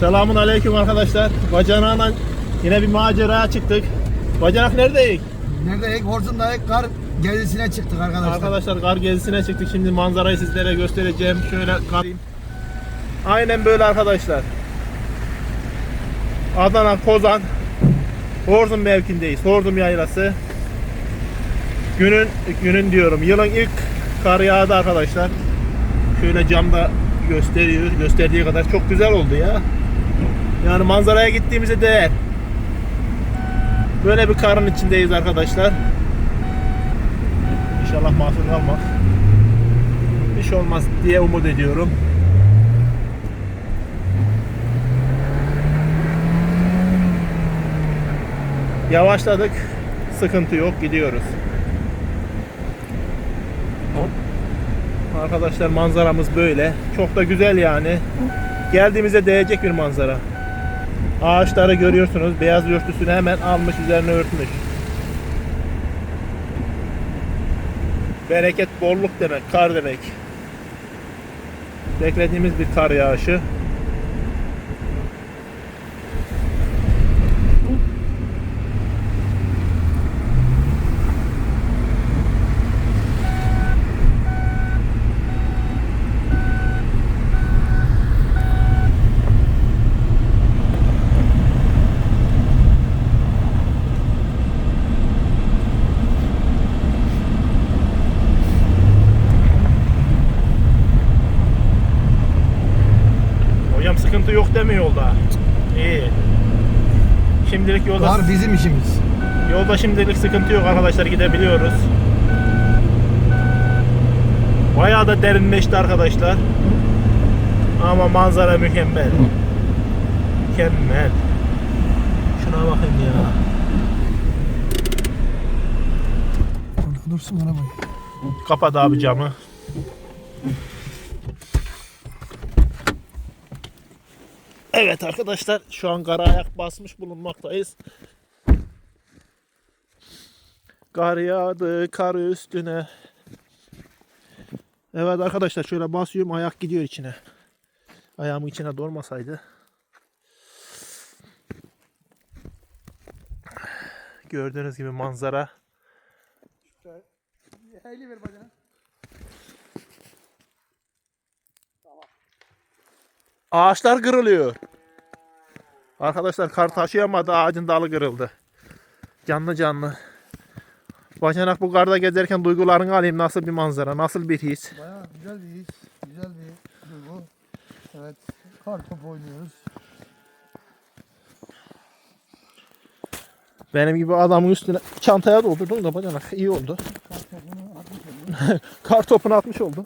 Selamun aleyküm arkadaşlar. Bacanağla yine bir maceraya çıktık. Bacanak neredeyiz? Nerede? Horzundayız. Kar gezisine çıktık arkadaşlar. Arkadaşlar kar gezisine çıktık. Şimdi manzarayı sizlere göstereceğim. Şöyle kar... Aynen böyle arkadaşlar. Adana, Kozan, Horzum mevkindeyiz. Horzum yaylası. Günün, günün diyorum. Yılın ilk kar yağdı arkadaşlar. Şöyle camda gösteriyor. Gösterdiği kadar çok güzel oldu ya. Yani manzaraya gittiğimize değer. Böyle bir karın içindeyiz arkadaşlar. İnşallah mahsur kalmaz. Bir şey olmaz diye umut ediyorum. Yavaşladık. Sıkıntı yok. Gidiyoruz. Arkadaşlar manzaramız böyle. Çok da güzel yani. Geldiğimize değecek bir manzara. Ağaçları görüyorsunuz. Beyaz örtüsünü hemen almış üzerine örtmüş. Bereket bolluk demek, kar demek. Beklediğimiz bir kar yağışı. Sıkıntı yok mi yolda? İyi. Şimdilik yolda Kar bizim işimiz. yolda şimdilik sıkıntı yok arkadaşlar gidebiliyoruz. Bayağı da derinleşti arkadaşlar. Ama manzara mükemmel. Mükemmel. Şuna bakın ya. Dursun arabayı. Kapat abi camı. Evet arkadaşlar şu an kara ayak basmış bulunmaktayız. Kar yağdı kar üstüne. Evet arkadaşlar şöyle basıyorum ayak gidiyor içine. Ayağımın içine dolmasaydı. Gördüğünüz gibi manzara. Hayli ver bacana. Ağaçlar kırılıyor. Arkadaşlar kar taşıyamadı ağacın dalı kırıldı. Canlı canlı. Bacanak bu karda gezerken duygularını alayım. Nasıl bir manzara, nasıl bir his. Baya güzel bir his. Güzel bir duygu. Evet. Kar topu oynuyoruz. Benim gibi adamın üstüne çantaya doldurdum da bacanak iyi oldu. Kar topunu atmış oluyoruz. Kar topunu atmış oldu.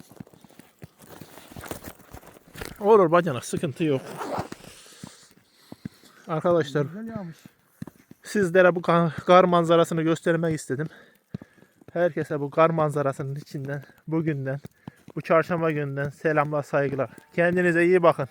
Olur bacanak sıkıntı yok. Arkadaşlar sizlere bu kar manzarasını göstermek istedim. Herkese bu kar manzarasının içinden, bugünden, bu çarşamba günden selamlar, saygılar. Kendinize iyi bakın.